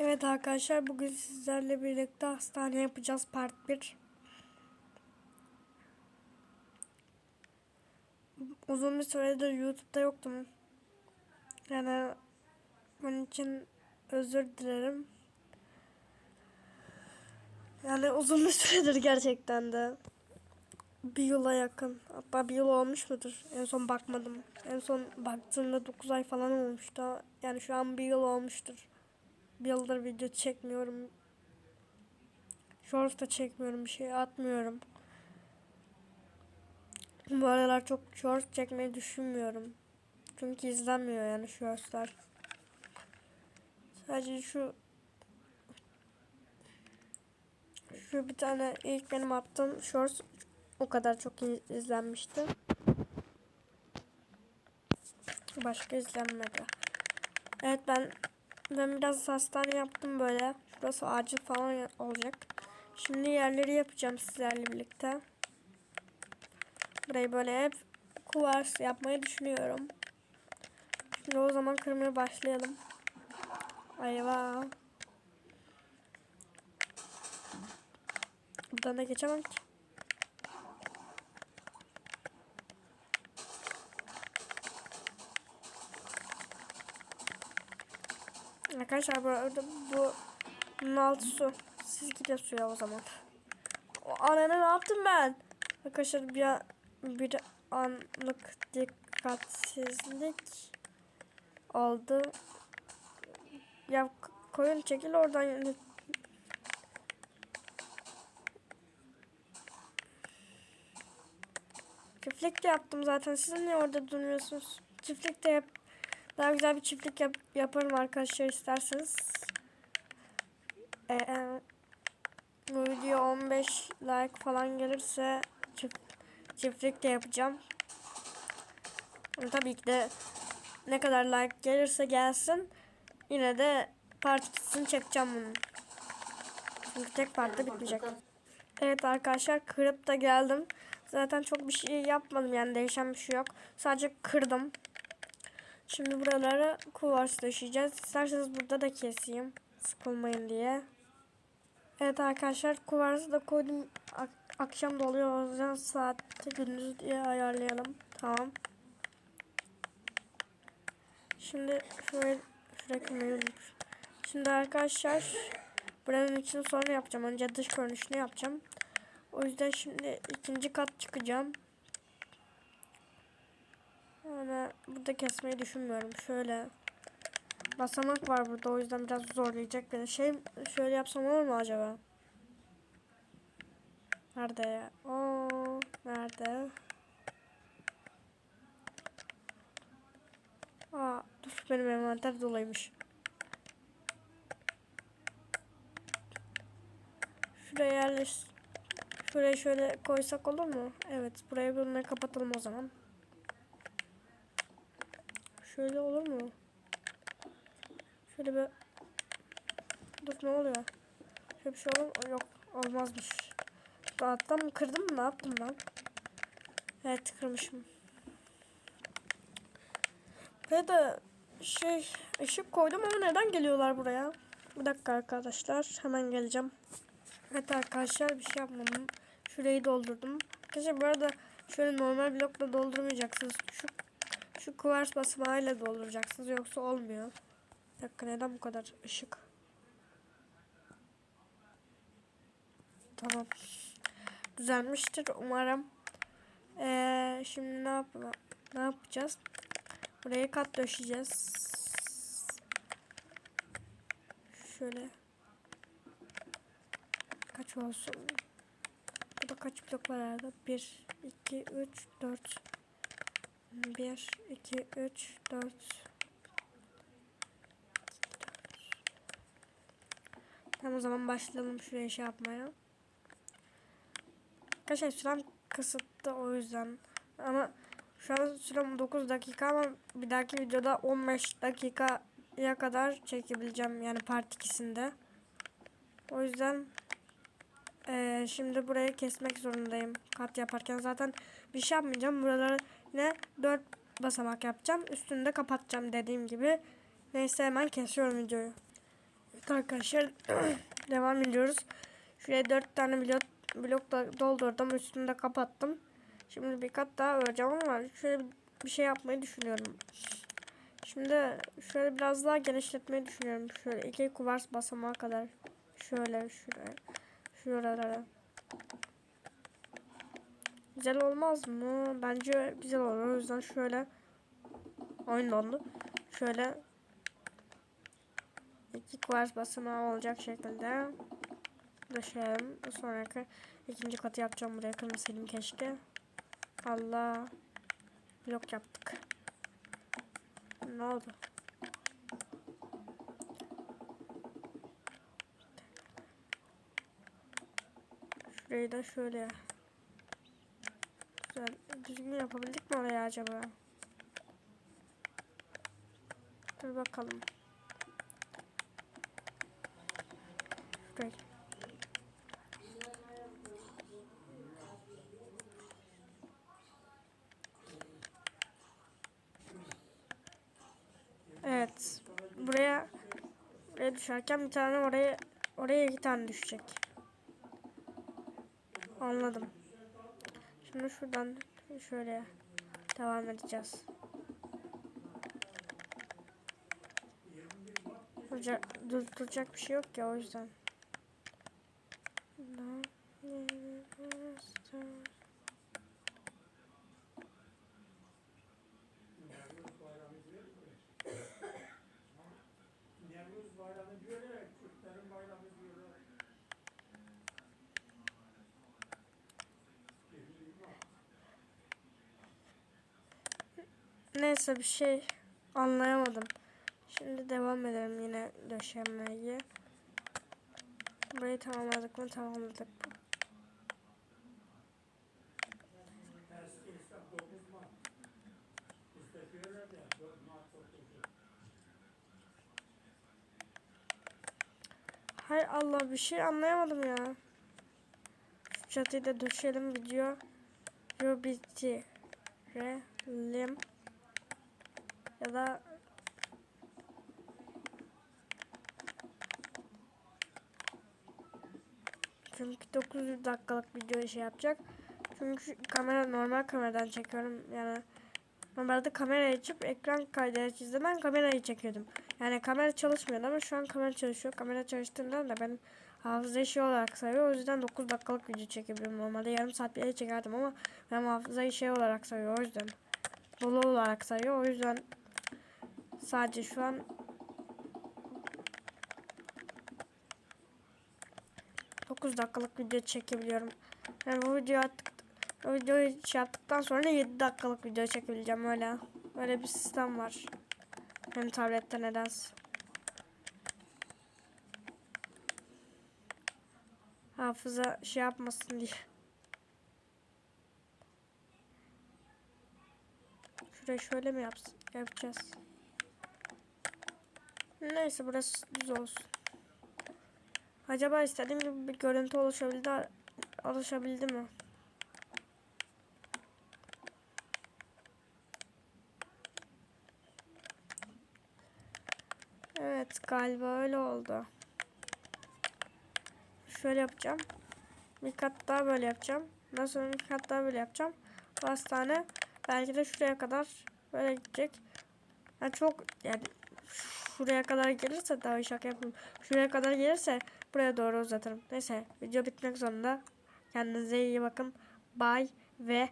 Evet arkadaşlar bugün sizlerle birlikte hastane yapacağız part 1. Uzun bir süredir YouTube'da yoktum. Yani bunun için özür dilerim. Yani uzun bir süredir gerçekten de. Bir yıla yakın. Hatta bir yıl olmuş mudur? En son bakmadım. En son baktığımda 9 ay falan olmuştu. Yani şu an bir yıl olmuştur. Bir yıldır video çekmiyorum. Shorts da çekmiyorum. Bir şey atmıyorum. Bu aralar çok shorts çekmeyi düşünmüyorum. Çünkü izlenmiyor yani shortslar. Sadece şu şu bir tane ilk benim attığım shorts o kadar çok iz- izlenmişti. Başka izlenmedi. Evet ben ben biraz hastane yaptım böyle. Şurası acil falan olacak. Şimdi yerleri yapacağım sizlerle birlikte. Burayı böyle hep kuvars yapmayı düşünüyorum. Şimdi o zaman kırmaya başlayalım. Ayva. Buradan da geçemem ki. Arkadaşlar bu arada bu bunun altı su. Siz gidin suya o zaman. O anne ne yaptım ben? Arkadaşlar bir an- bir anlık dikkatsizlik oldu. Ya koyun çekil oradan. Çiftlik de yaptım zaten. Siz niye orada durmuyorsunuz? Çiftlik de yap. Daha güzel bir çiftlik yap yaparım arkadaşlar isterseniz. Ee, bu video 15 like falan gelirse çift, çiftlik de yapacağım. Ama tabii ki de ne kadar like gelirse gelsin yine de part 2'sini çekeceğim bunun. Çünkü tek partta bitmeyecek. Evet arkadaşlar kırıp da geldim. Zaten çok bir şey yapmadım yani değişen bir şey yok. Sadece kırdım. Şimdi buralara kuvars döşeyeceğiz. İsterseniz burada da keseyim. Sıkılmayın diye. Evet arkadaşlar kuvarsı da koydum. Ak- akşam da oluyor. O yüzden saatte gündüz diye ayarlayalım. Tamam. Şimdi şöyle şuraya. Şimdi arkadaşlar buranın için sonra yapacağım. Önce dış görünüşünü yapacağım. O yüzden şimdi ikinci kat çıkacağım. Yani burada kesmeyi düşünmüyorum. Şöyle basamak var burada o yüzden biraz zorlayacak beni. Şey şöyle yapsam olur mu acaba? Nerede ya? Oo, nerede? Aa, dur benim envanter dolaymış. Şuraya yerleş. Şuraya şöyle koysak olur mu? Evet, buraya bunları kapatalım o zaman. Şöyle olur mu? Şöyle bir... Dur ne oluyor? Şöyle bir şey olur? Yok olmazmış. Rahattan mı kırdım mı? Ne yaptım ben? Evet kırmışım. Ve de şey ışık koydum ama neden geliyorlar buraya? Bir dakika arkadaşlar hemen geleceğim. Evet arkadaşlar bir şey yapmadım. Şurayı doldurdum. Arkadaşlar bu arada şöyle normal blokla doldurmayacaksınız. Şu şu kuvars basamağıyla dolduracaksınız yoksa olmuyor. Bir dakika neden bu kadar ışık? Tamam. Düzelmiştir umarım. Ee, şimdi ne yap ne yapacağız? Buraya kat döşeyeceğiz. Şöyle. Kaç olsun? Burada kaç blok var herhalde? 1, 2, 3, 4. 1, 2, 3, 4. Tamam o zaman başlayalım şuraya şey yapmaya. Arkadaşlar sürem kısıtlı o yüzden. Ama şu an sürem 9 dakika ama bir dahaki videoda 15 dakikaya kadar çekebileceğim. Yani part 2'sinde. O yüzden eee, şimdi burayı kesmek zorundayım. Kat yaparken zaten bir şey yapmayacağım. Buraları ne 4 basamak yapacağım. Üstünde kapatacağım dediğim gibi. Neyse hemen kesiyorum videoyu. Arkadaşlar devam ediyoruz. Şuraya dört tane blok, blok da doldurdum. Üstünü de kapattım. Şimdi bir kat daha öreceğim ama şöyle bir şey yapmayı düşünüyorum. Şimdi şöyle biraz daha genişletmeyi düşünüyorum. Şöyle iki kuvars basamağa kadar. Şöyle şuraya. Şuralara. Güzel olmaz mı? Bence güzel olur. O yüzden şöyle oyun. Şöyle iki kuvars basamağı olacak şekilde döşeyelim. Sonraki ikinci katı yapacağım. Buraya kırmızıydım keşke. Allah. Blok yaptık. Ne oldu? Şurayı da şöyle. Güzel. Düzgün yapabildik mi oraya acaba? Dur bakalım. Şurayı. Evet. Buraya buraya düşerken bir tane oraya oraya iki tane düşecek. Anladım. Şimdi şuradan şöyle devam edeceğiz. Hoca durduracak bir şey yok ya o yüzden. Neyse bir şey anlayamadım. Şimdi devam edelim yine döşemeyi. Burayı tamamladık mı? Tamamladık. Eski hesap 9 mat. İstetiyorlar ya, 4 mat çok Hay Allah bir şey anlayamadım ya. Şu çatıyı da döşeyelim video. Yo bitirelim. Ya da Çünkü 900 dakikalık video şey yapacak. Çünkü kamera normal kameradan çekiyorum. Yani normalde kamera açıp ekran kaydı izleden kamerayı çekiyordum. Yani kamera çalışmıyordu ama şu an kamera çalışıyor. Kamera çalıştığından da benim hafıza işi olarak sayıyor. O yüzden 9 dakikalık video çekebiliyorum. Normalde yarım saat bile çekerdim ama benim hafıza işi olarak sayıyor. O yüzden dolu olarak sayıyor. O yüzden sadece şu an Dokuz dakikalık video çekebiliyorum. Yani bu video attık, o videoyu şey yaptıktan sonra 7 dakikalık video çekebileceğim öyle. Böyle bir sistem var. Benim tablette nedense. Hafıza şey yapmasın diye. Şurayı şöyle mi yapsın? Yapacağız. Neyse burası düz olsun. Acaba istediğim gibi bir görüntü oluşabildi, oluşabildi mi? Evet galiba öyle oldu. Şöyle yapacağım. Bir kat daha böyle yapacağım. Ondan sonra bir kat daha böyle yapacağım. Bu hastane belki de şuraya kadar böyle gidecek. Yani çok yani şuraya kadar gelirse daha şaka yapayım. Şuraya kadar gelirse buraya doğru uzatırım. Neyse video bitmek zorunda. Kendinize iyi bakın. Bye ve